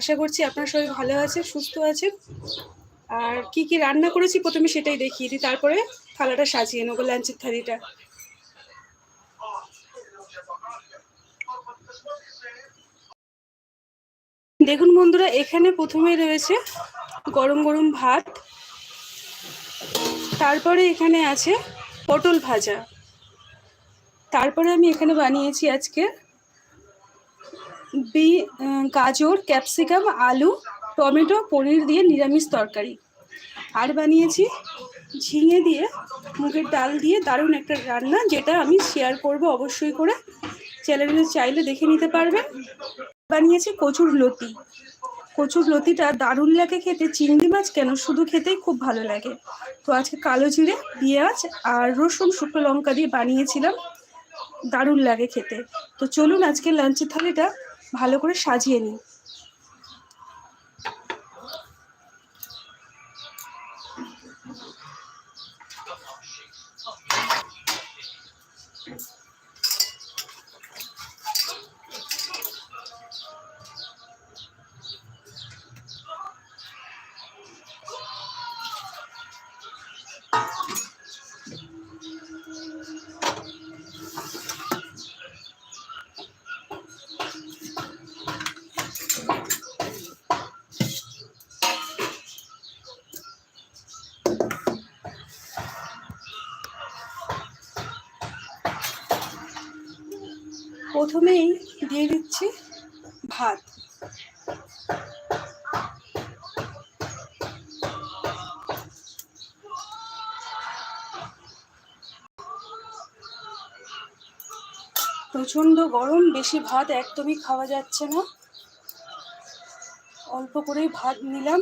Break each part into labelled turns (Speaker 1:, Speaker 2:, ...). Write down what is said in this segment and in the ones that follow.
Speaker 1: আশা করছি আপনারা সবাই ভালো আছে সুস্থ আছেন। আর কি কি রান্না করেছি প্রথমে সেটাই দেখিয়ে দিই, তারপরে থালাটা সাজিয়ে নেব লাঞ্চের থালিটা। দেখুন বন্ধুরা, এখানে প্রথমে রয়েছে গরম গরম ভাত, তারপরে এখানে আছে পটল ভাজা। তারপরে আমি এখানে বানিয়েছি আজকে বি গাজর, ক্যাপসিকাম, আলু, টমেটো, পনির দিয়ে নিরামিষ তরকারি। আর বানিয়েছি ঝিঙে দিয়ে, মুগের ডাল দিয়ে দারুণ একটা রান্না, যেটা আমি শেয়ার করব অবশ্যই করে। চ্যানেলে চাইলে দেখে নিতে পারবেন। বানিয়েছি কচুর লতি। কচুর লতিটা দারুণ লাগে খেতে, চিংড়ি মাছ কেন শুধু খেতেই খুব ভালো লাগে। তো আজকে কালো জিরে, পেঁয়াজ আর রসুন, শুকনো লঙ্কা দিয়ে বানিয়েছিলাম। দারুণ লাগে খেতে। তো চলুন আজকে লাঞ্চের থালিটা ভালো করে সাজিয়ে নিই। প্রথমেই দিয়ে দিচ্ছি ভাত। প্রচণ্ড গরম, বেশি ভাত একদমই খাওয়া যাচ্ছে না। অল্প করেই ভাত নিলাম।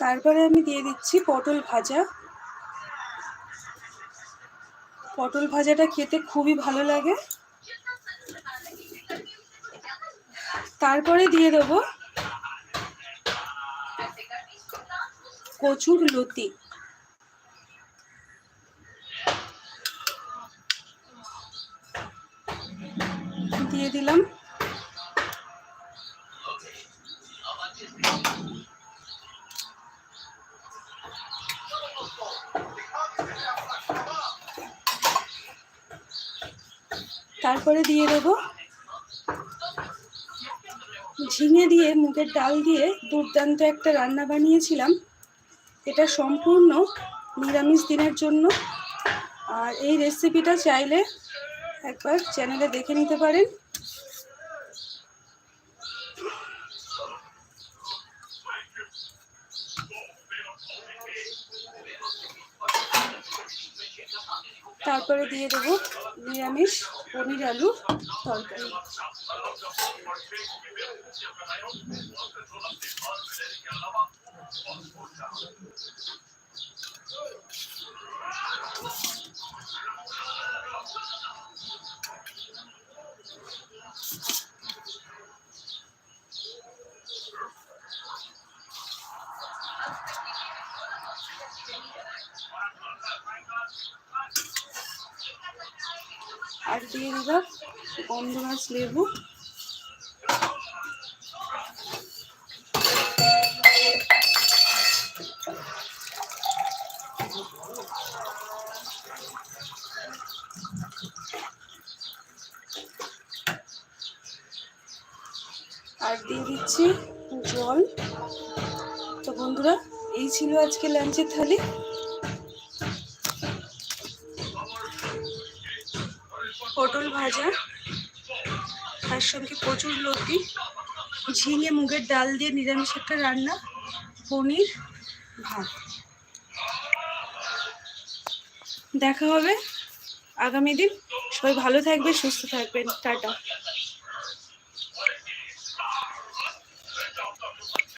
Speaker 1: তারপরে আমি দিয়ে দিচ্ছি পটল ভাজা। পটল ভাজাটা খেতে খুবই ভালো লাগে। তারপরে দিয়ে দেবো কচুর লতি। দিয়ে দিলাম তারপরে দিয়ে দেবো। ঝিঙে দিয়ে, মুগের ডাল দিয়ে দুর্দান্ত একটা রান্না বানিয়েছিলাম। এটা সম্পূর্ণ নিরামিষ দিনের জন্য। আর এই রেসিপিটা চাইলে একবার চ্যানেলে দেখে নিতে পারেন। তারপরে দিয়ে দেবো নিরামিষ। পনির আলু তরকারি। আর দিয়ে দিলাম মাছ লেবু। আর দিয়ে দিচ্ছি জল। তো বন্ধুরা, এই ছিল আজকে লাঞ্চের থালি। পটল ভাজা, তার সঙ্গে প্রচুর লতি, ঝিঙে মুগের ডাল দিয়ে নিরামিষ একটা রান্না, পনির, ভাত। দেখা হবে আগামী দিন। সবাই ভালো থাকবে সুস্থ থাকবেন। টাটা।